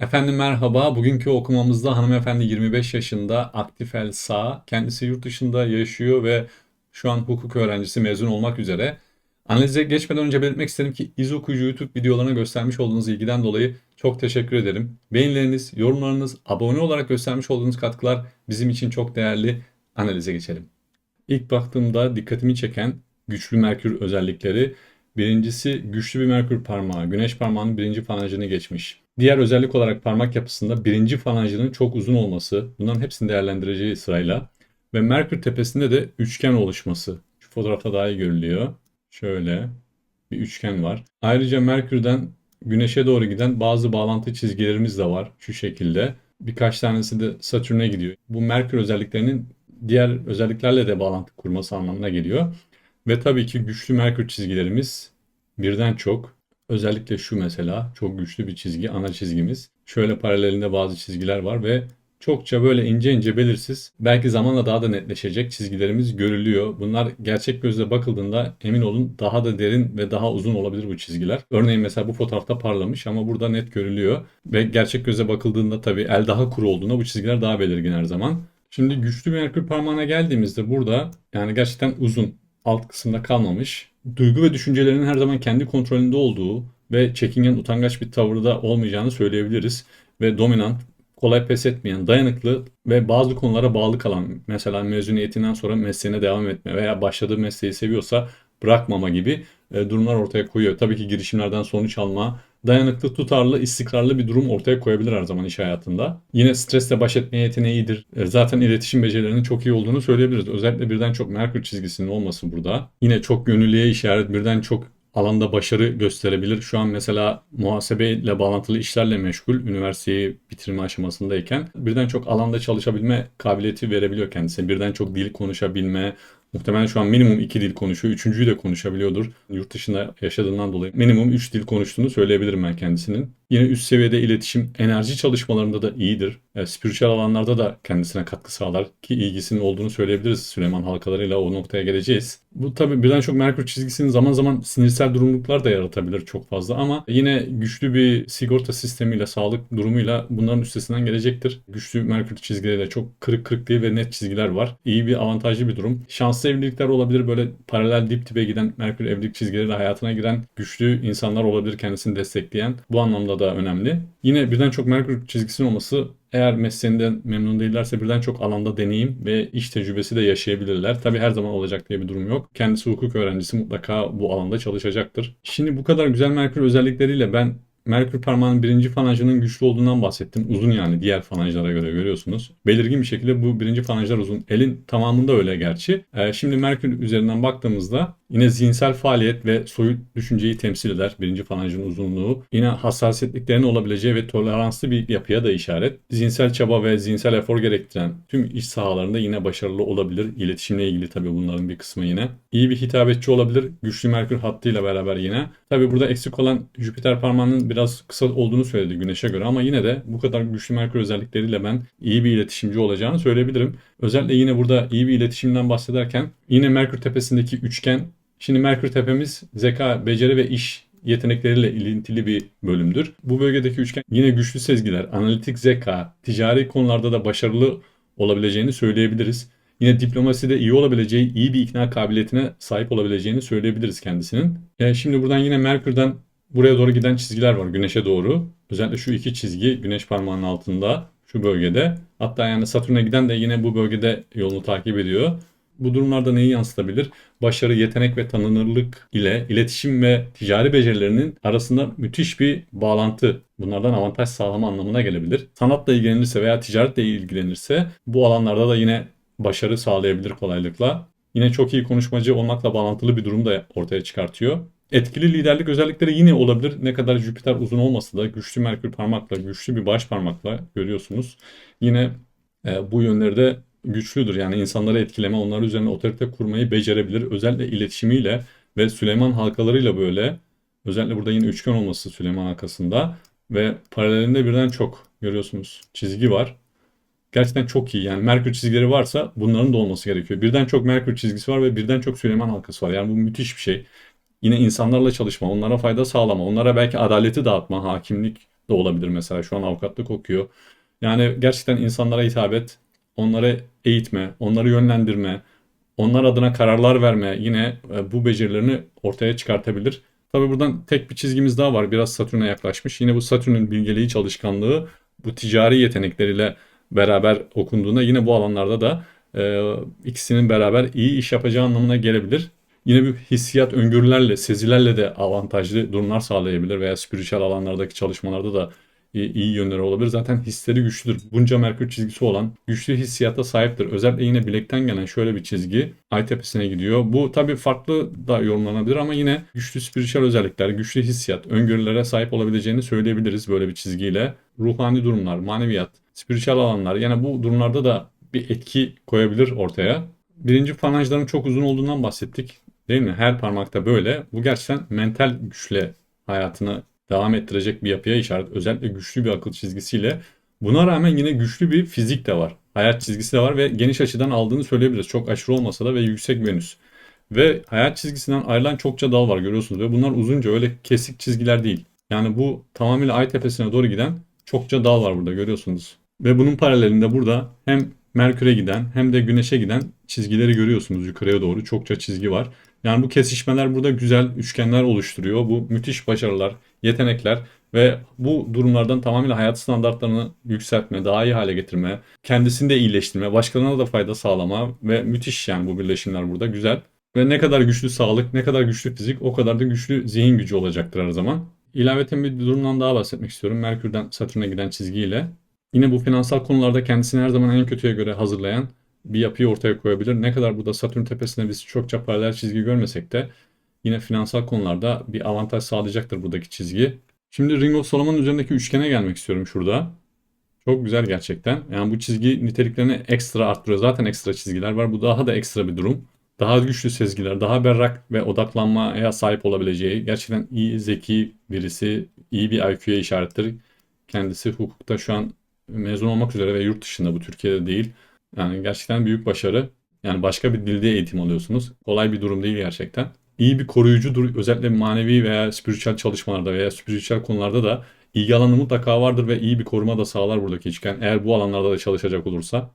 Efendim merhaba. Bugünkü okumamızda hanımefendi 25 yaşında, aktif el sağ. Kendisi yurt dışında yaşıyor ve şu an hukuk öğrencisi mezun olmak üzere. Analize geçmeden önce belirtmek isterim ki İz Okuyucu YouTube videolarına göstermiş olduğunuz ilgiden dolayı çok teşekkür ederim. Beğenileriniz, yorumlarınız, abone olarak göstermiş olduğunuz katkılar bizim için çok değerli. Analize geçelim. İlk baktığımda dikkatimi çeken güçlü merkür özellikleri. Birincisi güçlü bir merkür parmağı. Güneş parmağının birinci falancını geçmiş. Diğer özellik olarak parmak yapısında birinci falancının çok uzun olması. Bunların hepsini değerlendireceği sırayla. Ve merkür tepesinde de üçgen oluşması. Şu fotoğrafta daha iyi görülüyor. Şöyle bir üçgen var. Ayrıca merkürden güneşe doğru giden bazı bağlantı çizgilerimiz de var. Şu şekilde. Birkaç tanesi de Satürn'e gidiyor. Bu merkür özelliklerinin diğer özelliklerle de bağlantı kurması anlamına geliyor. Ve tabii ki güçlü merkür çizgilerimiz birden çok. Özellikle şu mesela çok güçlü bir çizgi, ana çizgimiz. Şöyle paralelinde bazı çizgiler var ve çokça böyle ince ince belirsiz, belki zamanla daha da netleşecek çizgilerimiz görülüyor. Bunlar gerçek gözle bakıldığında emin olun daha da derin ve daha uzun olabilir bu çizgiler. Örneğin mesela bu fotoğrafta parlamış ama burada net görülüyor. Ve gerçek göze bakıldığında tabii el daha kuru olduğunda bu çizgiler daha belirgin her zaman. Şimdi güçlü merkür parmağına geldiğimizde burada yani gerçekten uzun alt kısımda kalmamış. Duygu ve düşüncelerinin her zaman kendi kontrolünde olduğu ve çekingen utangaç bir tavırda olmayacağını söyleyebiliriz. Ve dominant, kolay pes etmeyen, dayanıklı ve bazı konulara bağlı kalan mesela mezuniyetinden sonra mesleğine devam etme veya başladığı mesleği seviyorsa bırakmama gibi e, durumlar ortaya koyuyor. Tabii ki girişimlerden sonuç alma, dayanıklı, tutarlı, istikrarlı bir durum ortaya koyabilir her zaman iş hayatında. Yine stresle baş etme yeteneğidir. E, zaten iletişim becerilerinin çok iyi olduğunu söyleyebiliriz. Özellikle birden çok Merkür çizgisinin olması burada. Yine çok gönüllüye işaret, birden çok alanda başarı gösterebilir. Şu an mesela muhasebe ile bağlantılı işlerle meşgul üniversiteyi bitirme aşamasındayken birden çok alanda çalışabilme kabiliyeti verebiliyor kendisine. Birden çok dil konuşabilme, Muhtemelen şu an minimum iki dil konuşuyor. Üçüncüyü de konuşabiliyordur. Yurt dışında yaşadığından dolayı minimum üç dil konuştuğunu söyleyebilirim ben kendisinin. Yine üst seviyede iletişim, enerji çalışmalarında da iyidir. E, spiritüel alanlarda da kendisine katkı sağlar ki ilgisinin olduğunu söyleyebiliriz Süleyman halkalarıyla o noktaya geleceğiz. Bu tabi birden çok Merkür çizgisinin zaman zaman sinirsel durumluklar da yaratabilir çok fazla ama yine güçlü bir sigorta sistemiyle, sağlık durumuyla bunların üstesinden gelecektir. Güçlü Merkür çizgileriyle çok kırık kırık değil ve net çizgiler var. İyi bir avantajlı bir durum. Şanslı evlilikler olabilir böyle paralel dip dibe giden Merkür evlilik çizgileriyle hayatına giren güçlü insanlar olabilir kendisini destekleyen. Bu anlamda da önemli. Yine birden çok Merkür çizgisinin olması eğer mesleğinden memnun değillerse birden çok alanda deneyim ve iş tecrübesi de yaşayabilirler. Tabi her zaman olacak diye bir durum yok. Kendisi hukuk öğrencisi mutlaka bu alanda çalışacaktır. Şimdi bu kadar güzel Merkür özellikleriyle ben Merkür parmağının birinci falancının güçlü olduğundan bahsettim. Uzun yani diğer falanjlara göre görüyorsunuz. Belirgin bir şekilde bu birinci falanjlar uzun. Elin tamamında öyle gerçi. Ee, şimdi Merkür üzerinden baktığımızda Yine zihinsel faaliyet ve soyut düşünceyi temsil eder. Birinci falancın uzunluğu. Yine hassasiyetliklerin olabileceği ve toleranslı bir yapıya da işaret. Zihinsel çaba ve zihinsel efor gerektiren tüm iş sahalarında yine başarılı olabilir. İletişimle ilgili tabii bunların bir kısmı yine. İyi bir hitabetçi olabilir. Güçlü Merkür hattıyla beraber yine. Tabii burada eksik olan Jüpiter parmağının biraz kısa olduğunu söyledi Güneş'e göre ama yine de bu kadar güçlü Merkür özellikleriyle ben iyi bir iletişimci olacağını söyleyebilirim. Özellikle yine burada iyi bir iletişimden bahsederken yine Merkür tepesindeki üçgen Şimdi Merkür Tepemiz zeka, beceri ve iş yetenekleriyle ilintili bir bölümdür. Bu bölgedeki üçgen yine güçlü sezgiler, analitik zeka, ticari konularda da başarılı olabileceğini söyleyebiliriz. Yine diplomasi de iyi olabileceği, iyi bir ikna kabiliyetine sahip olabileceğini söyleyebiliriz kendisinin. E şimdi buradan yine Merkür'den buraya doğru giden çizgiler var güneşe doğru. Özellikle şu iki çizgi güneş parmağının altında şu bölgede. Hatta yani Satürn'e giden de yine bu bölgede yolunu takip ediyor. Bu durumlarda neyi yansıtabilir? Başarı, yetenek ve tanınırlık ile iletişim ve ticari becerilerinin arasında müthiş bir bağlantı. Bunlardan avantaj sağlama anlamına gelebilir. Sanatla ilgilenirse veya ticaretle ilgilenirse bu alanlarda da yine başarı sağlayabilir kolaylıkla. Yine çok iyi konuşmacı olmakla bağlantılı bir durum da ortaya çıkartıyor. Etkili liderlik özellikleri yine olabilir. Ne kadar Jüpiter uzun olmasa da güçlü Merkür parmakla, güçlü bir baş parmakla görüyorsunuz. Yine e, bu yönleri de güçlüdür. Yani insanları etkileme, onlar üzerine otorite kurmayı becerebilir. Özellikle iletişimiyle ve Süleyman halkalarıyla böyle. Özellikle burada yine üçgen olması Süleyman halkasında. Ve paralelinde birden çok görüyorsunuz çizgi var. Gerçekten çok iyi. Yani Merkür çizgileri varsa bunların da olması gerekiyor. Birden çok Merkür çizgisi var ve birden çok Süleyman halkası var. Yani bu müthiş bir şey. Yine insanlarla çalışma, onlara fayda sağlama, onlara belki adaleti dağıtma, hakimlik da olabilir mesela. Şu an avukatlık okuyor. Yani gerçekten insanlara hitap et, onları eğitme, onları yönlendirme, onlar adına kararlar verme yine e, bu becerilerini ortaya çıkartabilir. Tabi buradan tek bir çizgimiz daha var. Biraz Satürn'e yaklaşmış. Yine bu Satürn'ün bilgeliği, çalışkanlığı bu ticari yetenekleriyle beraber okunduğunda yine bu alanlarda da e, ikisinin beraber iyi iş yapacağı anlamına gelebilir. Yine bir hissiyat, öngörülerle, sezilerle de avantajlı durumlar sağlayabilir veya spiritüel alanlardaki çalışmalarda da iyi, yönleri olabilir. Zaten hisleri güçlüdür. Bunca Merkür çizgisi olan güçlü hissiyata sahiptir. Özellikle yine bilekten gelen şöyle bir çizgi ay tepesine gidiyor. Bu tabii farklı da yorumlanabilir ama yine güçlü spiritüel özellikler, güçlü hissiyat, öngörülere sahip olabileceğini söyleyebiliriz böyle bir çizgiyle. Ruhani durumlar, maneviyat, spiritüel alanlar yani bu durumlarda da bir etki koyabilir ortaya. Birinci falanjların çok uzun olduğundan bahsettik. Değil mi? Her parmakta böyle. Bu gerçekten mental güçle hayatını devam ettirecek bir yapıya işaret. Özellikle güçlü bir akıl çizgisiyle. Buna rağmen yine güçlü bir fizik de var. Hayat çizgisi de var ve geniş açıdan aldığını söyleyebiliriz. Çok aşırı olmasa da ve yüksek Venüs. Ve hayat çizgisinden ayrılan çokça dal var görüyorsunuz. Ve bunlar uzunca öyle kesik çizgiler değil. Yani bu tamamıyla ay tepesine doğru giden çokça dal var burada görüyorsunuz. Ve bunun paralelinde burada hem Merkür'e giden hem de Güneş'e giden çizgileri görüyorsunuz yukarıya doğru. Çokça çizgi var. Yani bu kesişmeler burada güzel üçgenler oluşturuyor. Bu müthiş başarılar, yetenekler ve bu durumlardan tamamıyla hayat standartlarını yükseltme, daha iyi hale getirme, kendisini de iyileştirme, başkalarına da fayda sağlama ve müthiş yani bu birleşimler burada güzel. Ve ne kadar güçlü sağlık, ne kadar güçlü fizik o kadar da güçlü zihin gücü olacaktır her zaman. İlaveten bir durumdan daha bahsetmek istiyorum. Merkür'den Satürn'e giden çizgiyle. Yine bu finansal konularda kendisini her zaman en kötüye göre hazırlayan bir yapıyı ortaya koyabilir. Ne kadar burada Satürn tepesinde biz çokça paralel çizgi görmesek de yine finansal konularda bir avantaj sağlayacaktır buradaki çizgi. Şimdi Ring of Solomon'un üzerindeki üçgene gelmek istiyorum şurada. Çok güzel gerçekten. Yani bu çizgi niteliklerini ekstra arttırıyor. Zaten ekstra çizgiler var. Bu daha da ekstra bir durum. Daha güçlü sezgiler, daha berrak ve odaklanmaya sahip olabileceği gerçekten iyi, zeki birisi, iyi bir IQ'ya işarettir. Kendisi hukukta şu an mezun olmak üzere ve yurt dışında bu Türkiye'de değil. Yani gerçekten büyük başarı. Yani başka bir dilde eğitim alıyorsunuz. Kolay bir durum değil gerçekten. İyi bir koruyucudur. Özellikle manevi veya spiritüel çalışmalarda veya spiritüel konularda da ilgi alanı mutlaka vardır ve iyi bir koruma da sağlar buradaki üçgen. Eğer bu alanlarda da çalışacak olursa.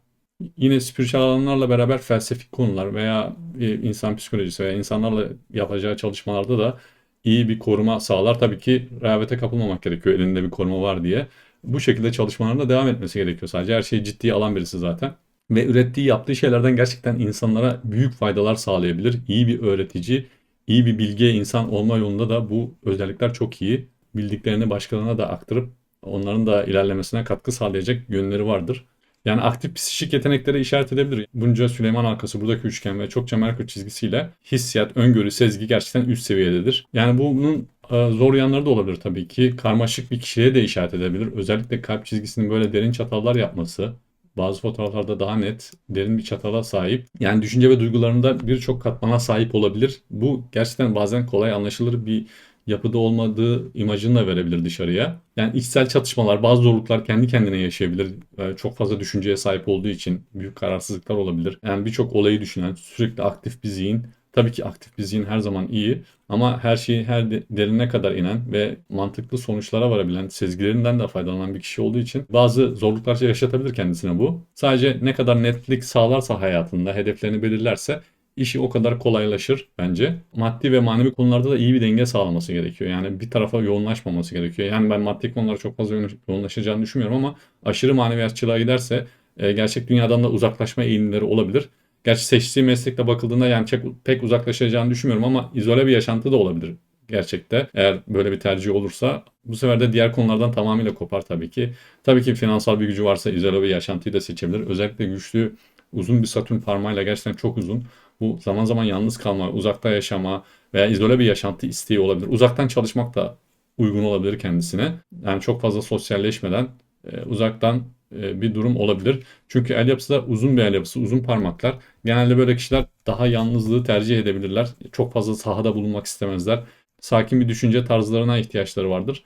Yine spiritüel alanlarla beraber felsefik konular veya insan psikolojisi veya insanlarla yapacağı çalışmalarda da iyi bir koruma sağlar. Tabii ki rehavete kapılmamak gerekiyor elinde bir koruma var diye. Bu şekilde çalışmalarına devam etmesi gerekiyor sadece. Her şeyi ciddiye alan birisi zaten ve ürettiği yaptığı şeylerden gerçekten insanlara büyük faydalar sağlayabilir. İyi bir öğretici, iyi bir bilge insan olma yolunda da bu özellikler çok iyi. Bildiklerini başkalarına da aktarıp onların da ilerlemesine katkı sağlayacak yönleri vardır. Yani aktif psikik yeteneklere işaret edebilir. Bunca Süleyman halkası buradaki üçgen ve çokça Merkür çizgisiyle hissiyat, öngörü, sezgi gerçekten üst seviyededir. Yani bunun e, zor yanları da olabilir tabii ki. Karmaşık bir kişiye de işaret edebilir. Özellikle kalp çizgisinin böyle derin çatallar yapması, bazı fotoğraflarda daha net, derin bir çatala sahip. Yani düşünce ve duygularında birçok katmana sahip olabilir. Bu gerçekten bazen kolay anlaşılır bir yapıda olmadığı imajını da verebilir dışarıya. Yani içsel çatışmalar, bazı zorluklar kendi kendine yaşayabilir. Çok fazla düşünceye sahip olduğu için büyük kararsızlıklar olabilir. Yani birçok olayı düşünen, sürekli aktif bir zihin Tabii ki aktif bir zihin her zaman iyi ama her şeyi her derine kadar inen ve mantıklı sonuçlara varabilen, sezgilerinden de faydalanan bir kişi olduğu için bazı zorluklar yaşatabilir kendisine bu. Sadece ne kadar netlik sağlarsa hayatında, hedeflerini belirlerse işi o kadar kolaylaşır bence. Maddi ve manevi konularda da iyi bir denge sağlaması gerekiyor. Yani bir tarafa yoğunlaşmaması gerekiyor. Yani ben maddi konulara çok fazla yoğunlaşacağını düşünmüyorum ama aşırı maneviyatçılığa giderse e, gerçek dünyadan da uzaklaşma eğilimleri olabilir. Gerçi seçtiği meslekle bakıldığında yani pek, pek uzaklaşacağını düşünmüyorum ama izole bir yaşantı da olabilir gerçekte. Eğer böyle bir tercih olursa bu sefer de diğer konulardan tamamıyla kopar tabii ki. Tabii ki finansal bir gücü varsa izole bir yaşantıyı da seçebilir. Özellikle güçlü uzun bir satürn parmağıyla gerçekten çok uzun. Bu zaman zaman yalnız kalma, uzakta yaşama veya izole bir yaşantı isteği olabilir. Uzaktan çalışmak da uygun olabilir kendisine. Yani çok fazla sosyalleşmeden e, uzaktan bir durum olabilir. Çünkü el yapısı da uzun bir el yapısı, uzun parmaklar. Genelde böyle kişiler daha yalnızlığı tercih edebilirler. Çok fazla sahada bulunmak istemezler. Sakin bir düşünce tarzlarına ihtiyaçları vardır.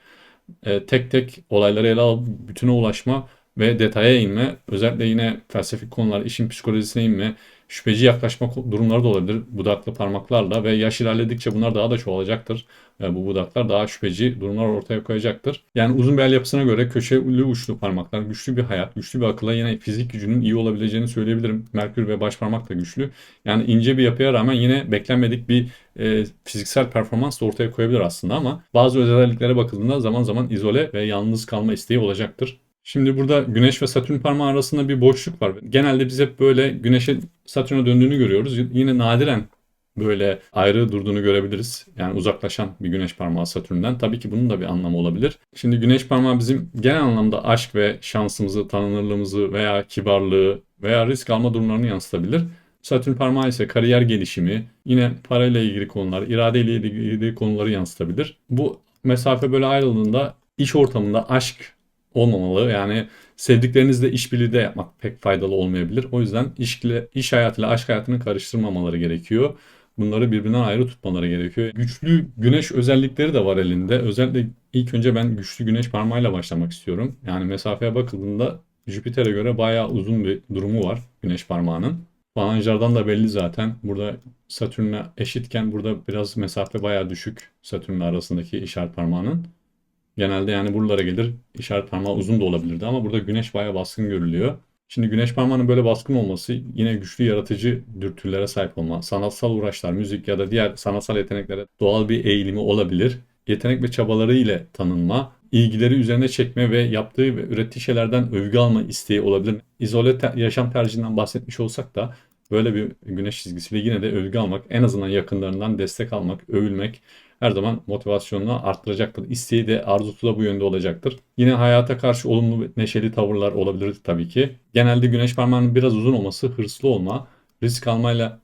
E, tek tek olayları ele alıp bütüne ulaşma ve detaya inme, özellikle yine felsefik konular, işin psikolojisine inme, şüpheci yaklaşma durumları da olabilir budaklı parmaklarla ve yaş ilerledikçe bunlar daha da çoğalacaktır. Bu budaklar daha şüpheci durumlar ortaya koyacaktır. Yani uzun bir el yapısına göre köşeli uçlu parmaklar, güçlü bir hayat, güçlü bir akılla yine fizik gücünün iyi olabileceğini söyleyebilirim. Merkür ve baş parmak da güçlü. Yani ince bir yapıya rağmen yine beklenmedik bir e, fiziksel performans da ortaya koyabilir aslında ama bazı özelliklere bakıldığında zaman zaman izole ve yalnız kalma isteği olacaktır. Şimdi burada Güneş ve Satürn parmağı arasında bir boşluk var. Genelde biz hep böyle Güneş'in Satürn'e döndüğünü görüyoruz. Yine nadiren böyle ayrı durduğunu görebiliriz. Yani uzaklaşan bir güneş parmağı Satürn'den. Tabii ki bunun da bir anlamı olabilir. Şimdi güneş parmağı bizim genel anlamda aşk ve şansımızı, tanınırlığımızı veya kibarlığı veya risk alma durumlarını yansıtabilir. Satürn parmağı ise kariyer gelişimi, yine parayla ilgili konular, iradeyle ilgili konuları yansıtabilir. Bu mesafe böyle ayrıldığında iş ortamında aşk olmamalı. Yani sevdiklerinizle işbirliği de yapmak pek faydalı olmayabilir. O yüzden işle, iş hayatıyla aşk hayatını karıştırmamaları gerekiyor. Bunları birbirinden ayrı tutmaları gerekiyor. Güçlü güneş özellikleri de var elinde. Özellikle ilk önce ben güçlü güneş parmağıyla başlamak istiyorum. Yani mesafeye bakıldığında Jüpiter'e göre bayağı uzun bir durumu var güneş parmağının. Falanjlardan da belli zaten. Burada Satürn'le eşitken burada biraz mesafe bayağı düşük Satürn'le arasındaki işaret parmağının. Genelde yani buralara gelir. İşaret parmağı uzun da olabilirdi ama burada güneş bayağı baskın görülüyor. Şimdi güneş parmağının böyle baskın olması yine güçlü yaratıcı dürtülere sahip olma, sanatsal uğraşlar, müzik ya da diğer sanatsal yeteneklere doğal bir eğilimi olabilir. Yetenek ve çabaları ile tanınma, ilgileri üzerine çekme ve yaptığı ve ürettiği şeylerden övgü alma isteği olabilir. İzole te- yaşam tercihinden bahsetmiş olsak da böyle bir güneş çizgisiyle yine de övgü almak, en azından yakınlarından destek almak, övülmek her zaman motivasyonunu arttıracaktır. İsteği de arzusu da bu yönde olacaktır. Yine hayata karşı olumlu neşeli tavırlar olabilir tabii ki. Genelde güneş parmağının biraz uzun olması, hırslı olma, risk almayla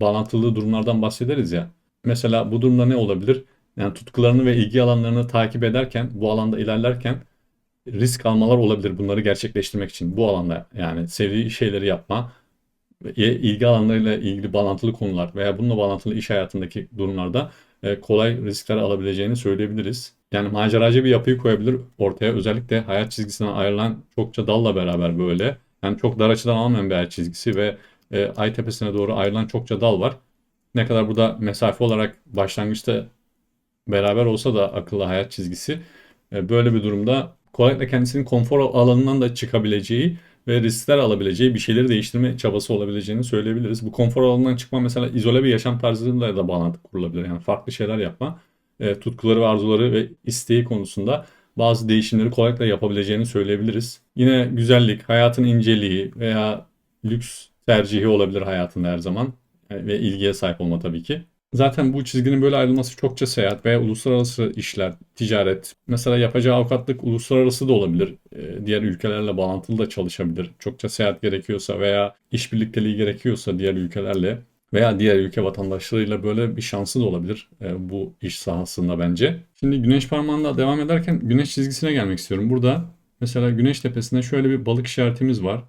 bağlantılı durumlardan bahsederiz ya. Mesela bu durumda ne olabilir? Yani tutkularını ve ilgi alanlarını takip ederken, bu alanda ilerlerken risk almalar olabilir bunları gerçekleştirmek için. Bu alanda yani sevdiği şeyleri yapma, ilgi alanlarıyla ilgili bağlantılı konular veya bununla bağlantılı iş hayatındaki durumlarda e, kolay riskler alabileceğini söyleyebiliriz. Yani maceracı bir yapıyı koyabilir ortaya. Özellikle hayat çizgisinden ayrılan çokça dalla beraber böyle. Yani çok dar açıdan almayan bir hayat çizgisi ve e, ay tepesine doğru ayrılan çokça dal var. Ne kadar burada mesafe olarak başlangıçta beraber olsa da akıllı hayat çizgisi e, böyle bir durumda kolaylıkla kendisinin konfor alanından da çıkabileceği ve riskler alabileceği bir şeyleri değiştirme çabası olabileceğini söyleyebiliriz. Bu konfor alanından çıkma mesela izole bir yaşam tarzıyla da bağlantı kurulabilir. Yani farklı şeyler yapma, e, tutkuları ve arzuları ve isteği konusunda bazı değişimleri kolaylıkla yapabileceğini söyleyebiliriz. Yine güzellik, hayatın inceliği veya lüks tercihi olabilir hayatında her zaman e, ve ilgiye sahip olma tabii ki. Zaten bu çizginin böyle ayrılması çokça seyahat veya uluslararası işler, ticaret. Mesela yapacağı avukatlık uluslararası da olabilir. Ee, diğer ülkelerle bağlantılı da çalışabilir. Çokça seyahat gerekiyorsa veya iş birlikteliği gerekiyorsa diğer ülkelerle veya diğer ülke vatandaşlarıyla böyle bir şansı da olabilir e, bu iş sahasında bence. Şimdi güneş parmağında devam ederken güneş çizgisine gelmek istiyorum. Burada mesela güneş tepesinde şöyle bir balık işaretimiz var.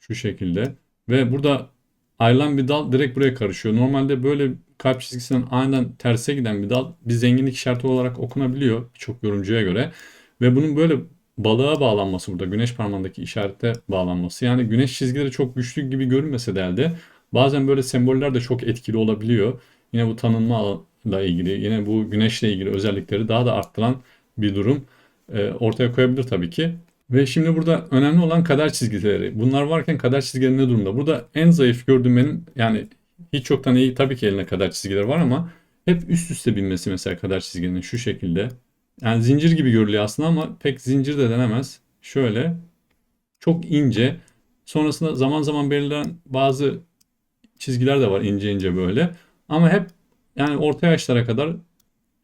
Şu şekilde. Ve burada ayrılan bir dal direkt buraya karışıyor. Normalde böyle kalp çizgisinden aniden terse giden bir dal bir zenginlik işareti olarak okunabiliyor birçok yorumcuya göre. Ve bunun böyle balığa bağlanması burada güneş parmağındaki işarete bağlanması. Yani güneş çizgileri çok güçlü gibi görünmese de elde bazen böyle semboller de çok etkili olabiliyor. Yine bu tanınma ile ilgili yine bu güneşle ilgili özellikleri daha da arttıran bir durum e, ortaya koyabilir tabii ki. Ve şimdi burada önemli olan kader çizgileri. Bunlar varken kader çizgileri ne durumda? Burada en zayıf gördüğüm benim yani hiç çoktan iyi tabii ki eline kadar çizgiler var ama hep üst üste binmesi mesela kadar çizginin şu şekilde. Yani zincir gibi görülüyor aslında ama pek zincir de denemez. Şöyle çok ince. Sonrasında zaman zaman belirlenen bazı çizgiler de var ince ince böyle. Ama hep yani orta yaşlara kadar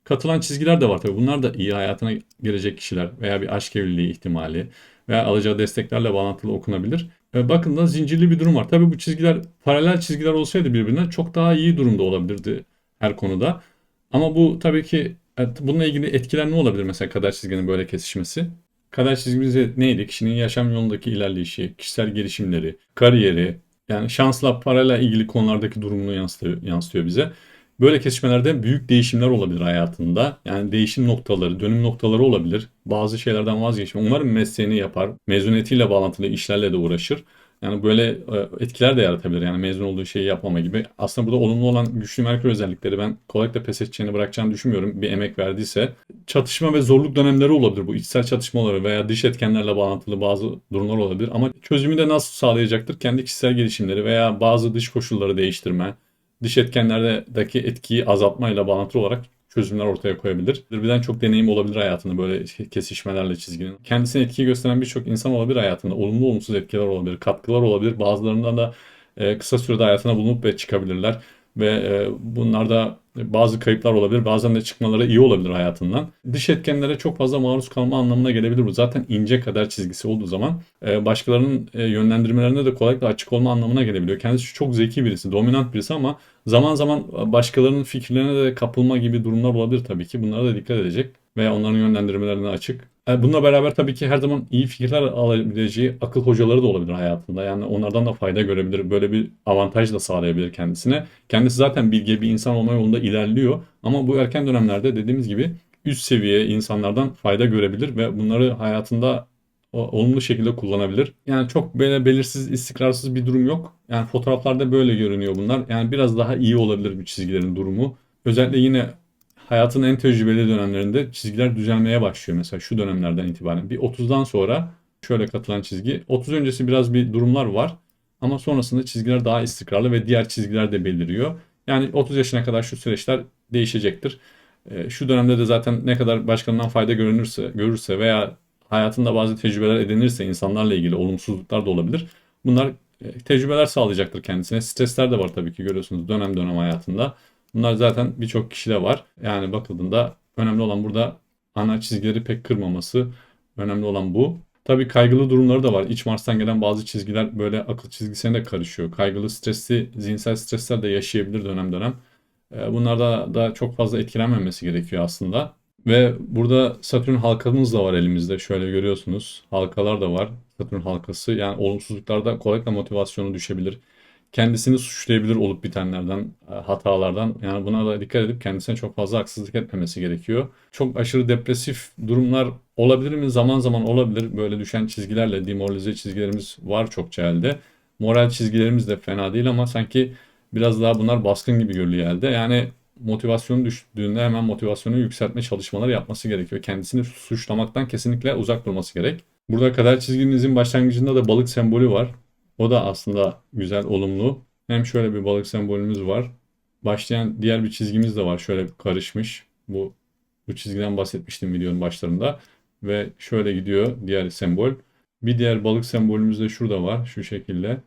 katılan çizgiler de var tabii. Bunlar da iyi hayatına girecek kişiler veya bir aşk evliliği ihtimali veya alacağı desteklerle bağlantılı okunabilir. E, bakın zincirli bir durum var. Tabii bu çizgiler paralel çizgiler olsaydı birbirine çok daha iyi durumda olabilirdi her konuda. Ama bu tabii ki evet, bununla ilgili etkiler ne olabilir mesela kader çizginin böyle kesişmesi? Kader çizgimiz neydi? Kişinin yaşam yolundaki ilerleyişi, kişisel gelişimleri, kariyeri, yani şansla parayla ilgili konulardaki durumunu yansıtıyor, yansıtıyor bize. Böyle kesişmelerde büyük değişimler olabilir hayatında. Yani değişim noktaları, dönüm noktaları olabilir. Bazı şeylerden vazgeçme. Umarım mesleğini yapar. Mezuniyetiyle bağlantılı işlerle de uğraşır. Yani böyle e, etkiler de yaratabilir. Yani mezun olduğu şeyi yapmama gibi. Aslında burada olumlu olan güçlü Merkür özellikleri ben kolaylıkla pes edeceğini bırakacağını düşünmüyorum. Bir emek verdiyse. Çatışma ve zorluk dönemleri olabilir. Bu içsel çatışmaları veya dış etkenlerle bağlantılı bazı durumlar olabilir. Ama çözümü de nasıl sağlayacaktır? Kendi kişisel gelişimleri veya bazı dış koşulları değiştirme, dış etkenlerdeki etkiyi azaltmayla bağlantılı olarak çözümler ortaya koyabilir. Birden çok deneyim olabilir hayatında böyle kesişmelerle çizginin. Kendisine etki gösteren birçok insan olabilir hayatında. Olumlu olumsuz etkiler olabilir, katkılar olabilir. Bazılarından da e, kısa sürede hayatına bulunup ve çıkabilirler. Ve e, bunlarda bazı kayıplar olabilir. Bazen de çıkmaları iyi olabilir hayatından. Dış etkenlere çok fazla maruz kalma anlamına gelebilir bu. Zaten ince kadar çizgisi olduğu zaman e, başkalarının e, yönlendirmelerine de kolaylıkla açık olma anlamına gelebiliyor. Kendisi çok zeki birisi, dominant birisi ama zaman zaman başkalarının fikirlerine de kapılma gibi durumlar olabilir tabii ki. Bunlara da dikkat edecek veya onların yönlendirmelerine açık. E, bununla beraber tabii ki her zaman iyi fikirler alabileceği akıl hocaları da olabilir hayatında. Yani onlardan da fayda görebilir. Böyle bir avantaj da sağlayabilir kendisine. Kendisi zaten bilge bir insan olma yolunda ilerliyor. Ama bu erken dönemlerde dediğimiz gibi üst seviye insanlardan fayda görebilir ve bunları hayatında olumlu şekilde kullanabilir. Yani çok böyle belirsiz, istikrarsız bir durum yok. Yani fotoğraflarda böyle görünüyor bunlar. Yani biraz daha iyi olabilir bu çizgilerin durumu. Özellikle yine hayatın en tecrübeli dönemlerinde çizgiler düzelmeye başlıyor. Mesela şu dönemlerden itibaren. Bir 30'dan sonra şöyle katılan çizgi. 30 öncesi biraz bir durumlar var. Ama sonrasında çizgiler daha istikrarlı ve diğer çizgiler de beliriyor. Yani 30 yaşına kadar şu süreçler değişecektir. Ee, şu dönemde de zaten ne kadar başkanından fayda görünürse, görürse veya hayatında bazı tecrübeler edinirse insanlarla ilgili olumsuzluklar da olabilir. Bunlar e, tecrübeler sağlayacaktır kendisine. Stresler de var tabii ki görüyorsunuz dönem dönem hayatında. Bunlar zaten birçok kişide var. Yani bakıldığında önemli olan burada ana çizgileri pek kırmaması. Önemli olan bu. Tabii kaygılı durumları da var. İç Mars'tan gelen bazı çizgiler böyle akıl çizgisine de karışıyor. Kaygılı, stresli, zihinsel stresler de yaşayabilir dönem dönem. E, bunlarda da çok fazla etkilenmemesi gerekiyor aslında. Ve burada Satürn halkamız da var elimizde. Şöyle görüyorsunuz. Halkalar da var. Satürn halkası. Yani olumsuzluklarda kolaylıkla motivasyonu düşebilir. Kendisini suçlayabilir olup bitenlerden, e, hatalardan. Yani buna da dikkat edip kendisine çok fazla haksızlık etmemesi gerekiyor. Çok aşırı depresif durumlar olabilir mi? Zaman zaman olabilir. Böyle düşen çizgilerle demoralize çizgilerimiz var çokça elde. Moral çizgilerimiz de fena değil ama sanki biraz daha bunlar baskın gibi görülüyor elde. Yani motivasyonu düştüğünde hemen motivasyonu yükseltme çalışmaları yapması gerekiyor. Kendisini suçlamaktan kesinlikle uzak durması gerek. Burada kader çizgimizin başlangıcında da balık sembolü var. O da aslında güzel, olumlu. Hem şöyle bir balık sembolümüz var. Başlayan diğer bir çizgimiz de var. Şöyle karışmış. Bu bu çizgiden bahsetmiştim videonun başlarında. Ve şöyle gidiyor diğer sembol. Bir diğer balık sembolümüz de şurada var. Şu şekilde.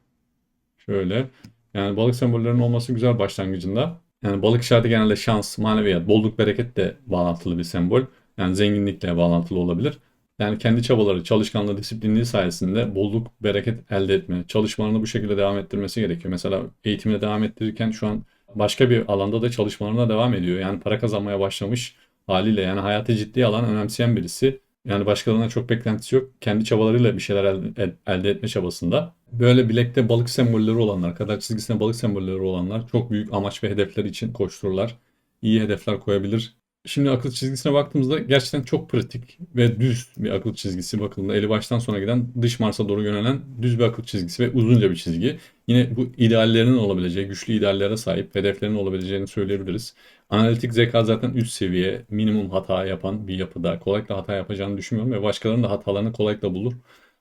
Şöyle. Yani balık sembollerinin olması güzel başlangıcında. Yani balık işareti genelde şans, maneviyat, bolluk, bereket de bağlantılı bir sembol. Yani zenginlikle bağlantılı olabilir. Yani kendi çabaları, çalışkanlığı, disiplinliği sayesinde bolluk, bereket elde etme, çalışmalarını bu şekilde devam ettirmesi gerekiyor. Mesela eğitimine devam ettirirken şu an başka bir alanda da çalışmalarına devam ediyor. Yani para kazanmaya başlamış haliyle yani hayatı ciddiye alan, önemseyen birisi. Yani başkalarına çok beklentisi yok. Kendi çabalarıyla bir şeyler elde, elde etme çabasında. Böyle bilekte balık sembolleri olanlar, kadar çizgisinde balık sembolleri olanlar çok büyük amaç ve hedefler için koştururlar. İyi hedefler koyabilir. Şimdi akıl çizgisine baktığımızda gerçekten çok pratik ve düz bir akıl çizgisi bakıldığında eli baştan sona giden dış Mars'a doğru yönelen düz bir akıl çizgisi ve uzunca bir çizgi. Yine bu ideallerinin olabileceği, güçlü ideallere sahip, hedeflerinin olabileceğini söyleyebiliriz. Analitik zeka zaten üst seviye, minimum hata yapan bir yapıda. Kolaylıkla hata yapacağını düşünmüyorum ve başkalarının da hatalarını kolaylıkla bulur.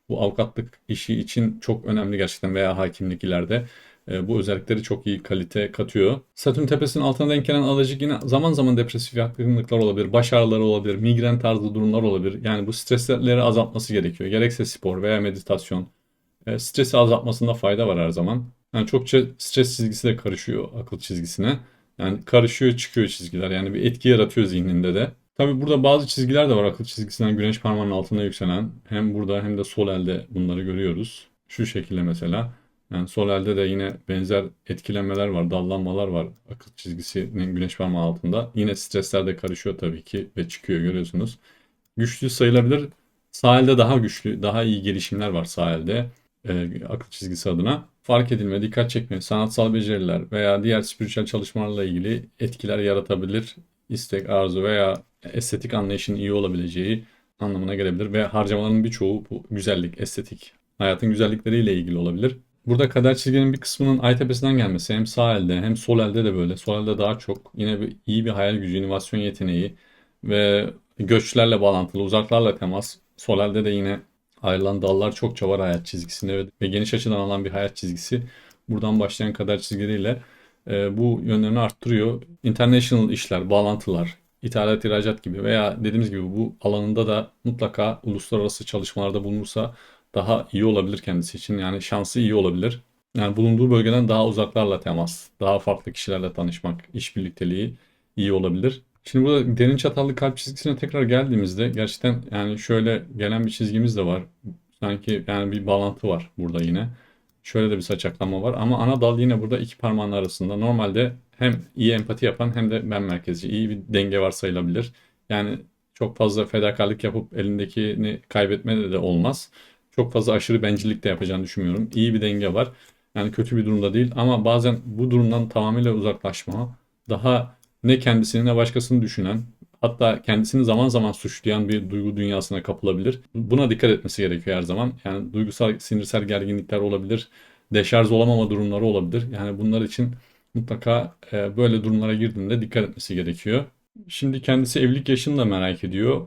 Bu avukatlık işi için çok önemli gerçekten veya hakimlik ileride. E, bu özellikleri çok iyi kalite katıyor. Satürn tepesinin altına denk gelen alacık yine zaman zaman depresif yatkınlıklar olabilir, baş ağrıları olabilir, migren tarzı durumlar olabilir. Yani bu stresleri azaltması gerekiyor. Gerekse spor veya meditasyon. E, stresi azaltmasında fayda var her zaman. Yani çokça stres çizgisi de karışıyor akıl çizgisine. Yani karışıyor çıkıyor çizgiler. Yani bir etki yaratıyor zihninde de. Tabi burada bazı çizgiler de var akıl çizgisinden güneş parmağının altında yükselen. Hem burada hem de sol elde bunları görüyoruz. Şu şekilde mesela. Yani sol elde de yine benzer etkilenmeler var, dallanmalar var akıl çizgisinin güneş parmağı altında. Yine stresler de karışıyor tabii ki ve çıkıyor görüyorsunuz. Güçlü sayılabilir. Sağ elde daha güçlü, daha iyi gelişimler var sağ elde e, akıl çizgisi adına. Fark edilme, dikkat çekme, sanatsal beceriler veya diğer spiritüel çalışmalarla ilgili etkiler yaratabilir. İstek, arzu veya estetik anlayışın iyi olabileceği anlamına gelebilir ve harcamaların birçoğu bu güzellik, estetik Hayatın güzellikleriyle ilgili olabilir. Burada kader çizginin bir kısmının ay tepesinden gelmesi hem sağ elde hem sol elde de böyle. Sol elde daha çok yine bir, iyi bir hayal gücü, inovasyon yeteneği ve göçlerle bağlantılı, uzaklarla temas. Sol elde de yine ayrılan dallar çokça var hayat çizgisinde ve, ve geniş açıdan alan bir hayat çizgisi. Buradan başlayan kader çizgileriyle e, bu yönlerini arttırıyor. International işler, bağlantılar, ithalat, ihracat gibi veya dediğimiz gibi bu alanında da mutlaka uluslararası çalışmalarda bulunursa daha iyi olabilir kendisi için. Yani şansı iyi olabilir. Yani bulunduğu bölgeden daha uzaklarla temas, daha farklı kişilerle tanışmak, iş birlikteliği iyi olabilir. Şimdi burada derin çatallı kalp çizgisine tekrar geldiğimizde gerçekten yani şöyle gelen bir çizgimiz de var. Sanki yani bir bağlantı var burada yine. Şöyle de bir saçaklama var ama ana dal yine burada iki parmağın arasında. Normalde hem iyi empati yapan hem de ben merkezci iyi bir denge var sayılabilir. Yani çok fazla fedakarlık yapıp elindekini kaybetme de, de olmaz. Çok fazla aşırı bencillik de yapacağını düşünmüyorum. İyi bir denge var. Yani kötü bir durumda değil ama bazen bu durumdan tamamıyla uzaklaşma, daha ne kendisini ne başkasını düşünen, hatta kendisini zaman zaman suçlayan bir duygu dünyasına kapılabilir. Buna dikkat etmesi gerekiyor her zaman. Yani duygusal, sinirsel gerginlikler olabilir, deşarj olamama durumları olabilir. Yani bunlar için mutlaka e, böyle durumlara girdiğinde dikkat etmesi gerekiyor. Şimdi kendisi evlilik yaşını da merak ediyor.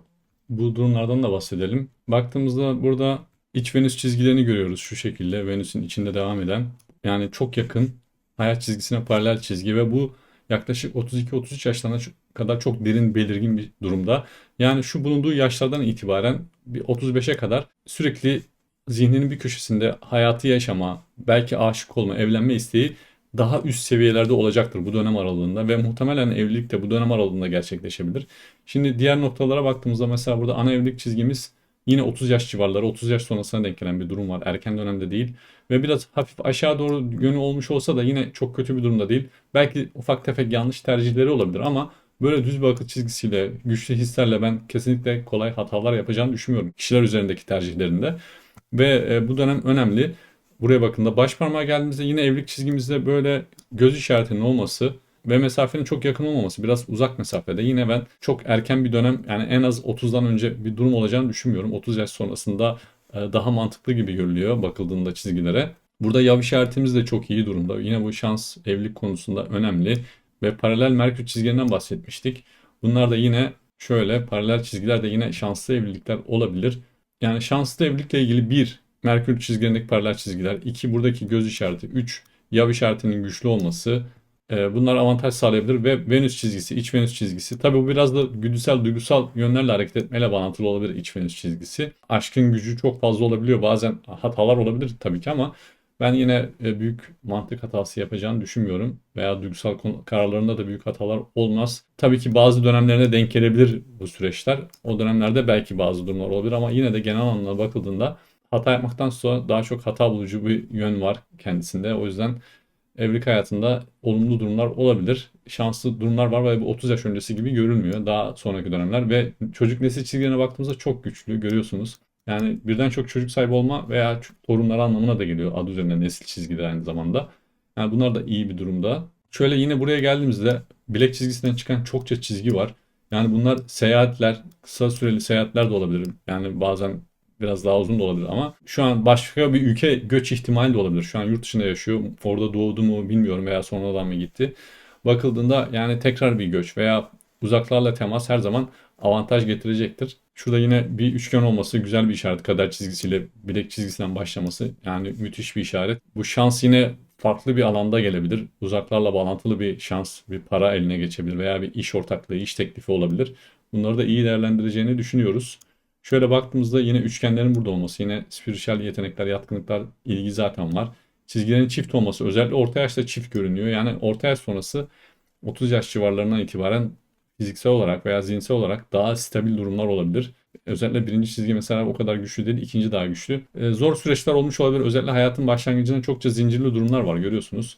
Bu durumlardan da bahsedelim. Baktığımızda burada iç Venüs çizgilerini görüyoruz şu şekilde. Venüs'ün içinde devam eden. Yani çok yakın hayat çizgisine paralel çizgi ve bu yaklaşık 32-33 yaşlarına kadar çok derin belirgin bir durumda. Yani şu bulunduğu yaşlardan itibaren bir 35'e kadar sürekli zihninin bir köşesinde hayatı yaşama, belki aşık olma, evlenme isteği daha üst seviyelerde olacaktır bu dönem aralığında ve muhtemelen evlilik de bu dönem aralığında gerçekleşebilir. Şimdi diğer noktalara baktığımızda mesela burada ana evlilik çizgimiz yine 30 yaş civarları 30 yaş sonrasına denk gelen bir durum var. Erken dönemde değil ve biraz hafif aşağı doğru yönü olmuş olsa da yine çok kötü bir durumda değil. Belki ufak tefek yanlış tercihleri olabilir ama böyle düz bir akıl çizgisiyle, güçlü hislerle ben kesinlikle kolay hatalar yapacağını düşünmüyorum kişiler üzerindeki tercihlerinde. Ve e, bu dönem önemli. Buraya bakın da baş parmağa geldiğimizde yine evlilik çizgimizde böyle göz işaretinin olması ve mesafenin çok yakın olmaması biraz uzak mesafede. Yine ben çok erken bir dönem yani en az 30'dan önce bir durum olacağını düşünmüyorum. 30 yaş sonrasında e, daha mantıklı gibi görülüyor bakıldığında çizgilere. Burada yav işaretimiz de çok iyi durumda. Yine bu şans evlilik konusunda önemli. Ve paralel Merkür çizgilerinden bahsetmiştik. Bunlar da yine şöyle paralel çizgiler de yine şanslı evlilikler olabilir. Yani şanslı evlilikle ilgili bir Merkür çizgilerindeki paralel çizgiler, iki buradaki göz işareti, üç yav işaretinin güçlü olması, bunlar avantaj sağlayabilir ve Venüs çizgisi, iç Venüs çizgisi. Tabi bu biraz da güdüsel, duygusal yönlerle hareket etmeyle bağlantılı olabilir iç Venüs çizgisi. Aşkın gücü çok fazla olabiliyor. Bazen hatalar olabilir tabii ki ama ben yine e, büyük mantık hatası yapacağını düşünmüyorum. Veya duygusal kararlarında da büyük hatalar olmaz. Tabii ki bazı dönemlerine denk gelebilir bu süreçler. O dönemlerde belki bazı durumlar olabilir ama yine de genel anlamda bakıldığında hata yapmaktan sonra daha çok hata bulucu bir yön var kendisinde. O yüzden evlilik hayatında olumlu durumlar olabilir. Şanslı durumlar var ve 30 yaş öncesi gibi görülmüyor daha sonraki dönemler ve çocuk nesil çizgilerine baktığımızda çok güçlü görüyorsunuz. Yani birden çok çocuk sahibi olma veya torunlar anlamına da geliyor adı üzerinde nesil çizgileri aynı zamanda. Yani bunlar da iyi bir durumda. Şöyle yine buraya geldiğimizde bilek çizgisinden çıkan çokça çizgi var. Yani bunlar seyahatler, kısa süreli seyahatler de olabilir. Yani bazen biraz daha uzun da olabilir ama şu an başka bir ülke göç ihtimali de olabilir. Şu an yurt dışında yaşıyor. Orada doğdu mu bilmiyorum veya sonradan mı gitti. Bakıldığında yani tekrar bir göç veya uzaklarla temas her zaman avantaj getirecektir. Şurada yine bir üçgen olması güzel bir işaret. Kader çizgisiyle bilek çizgisinden başlaması yani müthiş bir işaret. Bu şans yine farklı bir alanda gelebilir. Uzaklarla bağlantılı bir şans, bir para eline geçebilir veya bir iş ortaklığı, iş teklifi olabilir. Bunları da iyi değerlendireceğini düşünüyoruz. Şöyle baktığımızda yine üçgenlerin burada olması, yine spiritüel yetenekler, yatkınlıklar, ilgi zaten var. Çizgilerin çift olması, özellikle orta yaşta çift görünüyor. Yani orta yaş sonrası 30 yaş civarlarından itibaren fiziksel olarak veya zihinsel olarak daha stabil durumlar olabilir. Özellikle birinci çizgi mesela o kadar güçlü değil, ikinci daha güçlü. Ee, zor süreçler olmuş olabilir. Özellikle hayatın başlangıcında çokça zincirli durumlar var görüyorsunuz.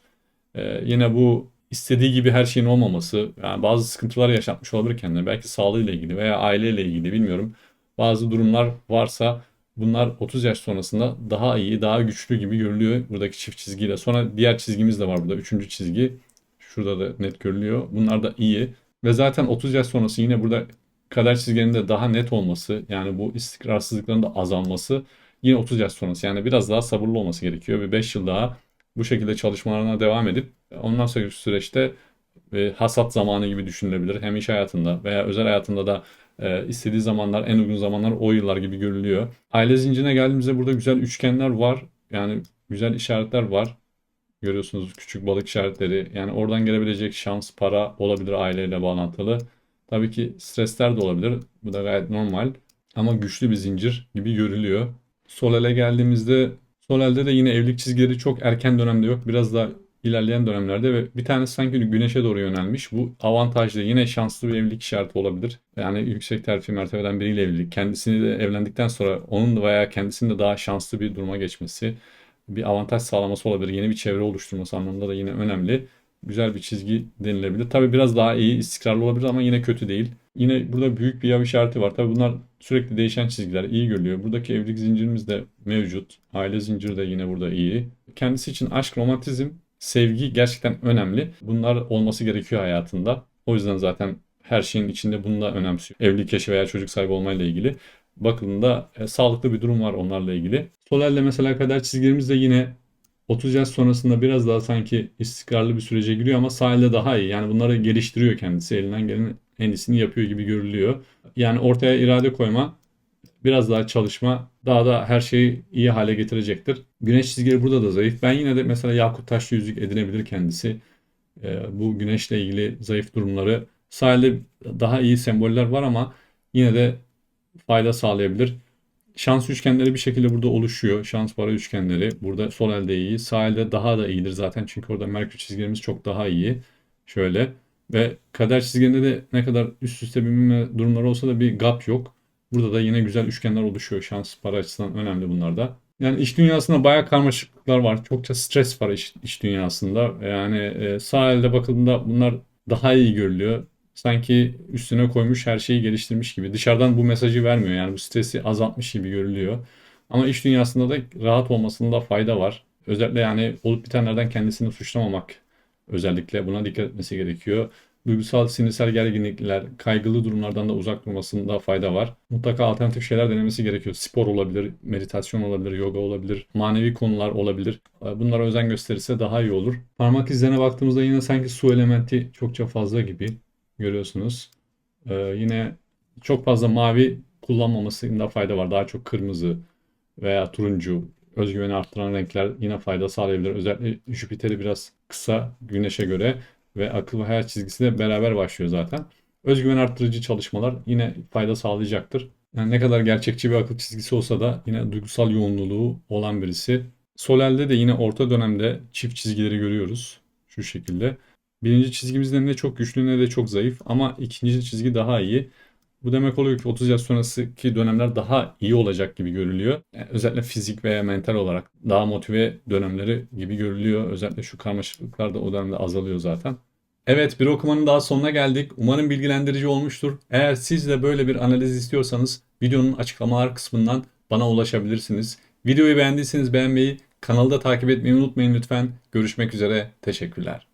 Ee, yine bu istediği gibi her şeyin olmaması, yani bazı sıkıntılar yaşatmış olabilir kendine. Belki sağlığıyla ilgili veya aileyle ilgili bilmiyorum. Bazı durumlar varsa bunlar 30 yaş sonrasında daha iyi, daha güçlü gibi görülüyor buradaki çift çizgiyle. Sonra diğer çizgimiz de var burada. Üçüncü çizgi. Şurada da net görülüyor. Bunlar da iyi. Ve zaten 30 yaş sonrası yine burada kader çizgilerinde daha net olması yani bu istikrarsızlıkların da azalması yine 30 yaş sonrası. Yani biraz daha sabırlı olması gerekiyor. Bir 5 yıl daha bu şekilde çalışmalarına devam edip ondan sonraki süreçte e, hasat zamanı gibi düşünülebilir. Hem iş hayatında veya özel hayatında da e, istediği zamanlar en uygun zamanlar o yıllar gibi görülüyor. Aile zincirine geldiğimizde burada güzel üçgenler var. Yani güzel işaretler var. Görüyorsunuz küçük balık işaretleri. Yani oradan gelebilecek şans, para olabilir aileyle bağlantılı. Tabii ki stresler de olabilir. Bu da gayet normal. Ama güçlü bir zincir gibi görülüyor. Sol ele geldiğimizde sol elde de yine evlilik çizgileri çok erken dönemde yok. Biraz daha ilerleyen dönemlerde ve bir tanesi sanki güneşe doğru yönelmiş. Bu avantajlı yine şanslı bir evlilik işareti olabilir. Yani yüksek terfi mertebeden biriyle evlilik. Kendisini de evlendikten sonra onun veya kendisinin de daha şanslı bir duruma geçmesi bir avantaj sağlaması olabilir. Yeni bir çevre oluşturması anlamında da yine önemli. Güzel bir çizgi denilebilir. Tabii biraz daha iyi, istikrarlı olabilir ama yine kötü değil. Yine burada büyük bir yav işareti var. Tabii bunlar sürekli değişen çizgiler. iyi görülüyor. Buradaki evlilik zincirimiz de mevcut. Aile zinciri de yine burada iyi. Kendisi için aşk, romantizm, sevgi gerçekten önemli. Bunlar olması gerekiyor hayatında. O yüzden zaten her şeyin içinde bunu da önemsiyor. Evlilik yaşı veya çocuk sahibi olmayla ilgili. Bakıldığında e, sağlıklı bir durum var onlarla ilgili. Sol elde mesela kader çizgilerimiz de yine 30 yaş sonrasında biraz daha sanki istikrarlı bir sürece giriyor ama sağ elde daha iyi. Yani bunları geliştiriyor kendisi. Elinden gelen en iyisini yapıyor gibi görülüyor. Yani ortaya irade koyma, biraz daha çalışma daha da her şeyi iyi hale getirecektir. Güneş çizgileri burada da zayıf. Ben yine de mesela yakut taşlı yüzük edinebilir kendisi. Ee, bu güneşle ilgili zayıf durumları. Sağ elde daha iyi semboller var ama yine de fayda sağlayabilir. Şans üçgenleri bir şekilde burada oluşuyor. Şans para üçgenleri. Burada sol elde iyi. Sağ elde daha da iyidir zaten. Çünkü orada Merkür çizgilerimiz çok daha iyi. Şöyle. Ve kader çizginde de ne kadar üst üste binme durumları olsa da bir gap yok. Burada da yine güzel üçgenler oluşuyor. Şans para açısından önemli bunlar da. Yani iş dünyasında bayağı karmaşıklıklar var. Çokça stres var iş, iş dünyasında. Yani e, sağ elde bakıldığında bunlar daha iyi görülüyor sanki üstüne koymuş her şeyi geliştirmiş gibi. Dışarıdan bu mesajı vermiyor yani bu stresi azaltmış gibi görülüyor. Ama iş dünyasında da rahat olmasında fayda var. Özellikle yani olup bitenlerden kendisini suçlamamak özellikle buna dikkat etmesi gerekiyor. Duygusal, sinirsel gerginlikler, kaygılı durumlardan da uzak durmasında fayda var. Mutlaka alternatif şeyler denemesi gerekiyor. Spor olabilir, meditasyon olabilir, yoga olabilir, manevi konular olabilir. Bunlara özen gösterirse daha iyi olur. Parmak izlerine baktığımızda yine sanki su elementi çokça fazla gibi görüyorsunuz. Ee, yine çok fazla mavi kullanmamasında fayda var. Daha çok kırmızı veya turuncu özgüveni arttıran renkler yine fayda sağlayabilir. Özellikle Jüpiter'i biraz kısa güneşe göre ve akıl ve hayat çizgisi de beraber başlıyor zaten. Özgüven arttırıcı çalışmalar yine fayda sağlayacaktır. Yani ne kadar gerçekçi bir akıl çizgisi olsa da yine duygusal yoğunluğu olan birisi. Solelde de yine orta dönemde çift çizgileri görüyoruz. Şu şekilde. Birinci çizgimizde ne çok güçlü ne de çok zayıf ama ikinci çizgi daha iyi. Bu demek oluyor ki 30 yaş sonrasındaki dönemler daha iyi olacak gibi görülüyor. Yani özellikle fizik veya mental olarak daha motive dönemleri gibi görülüyor. Özellikle şu karmaşıklıklar da o dönemde azalıyor zaten. Evet bir okumanın daha sonuna geldik. Umarım bilgilendirici olmuştur. Eğer siz de böyle bir analiz istiyorsanız videonun açıklamalar kısmından bana ulaşabilirsiniz. Videoyu beğendiyseniz beğenmeyi, kanalı da takip etmeyi unutmayın lütfen. Görüşmek üzere, teşekkürler.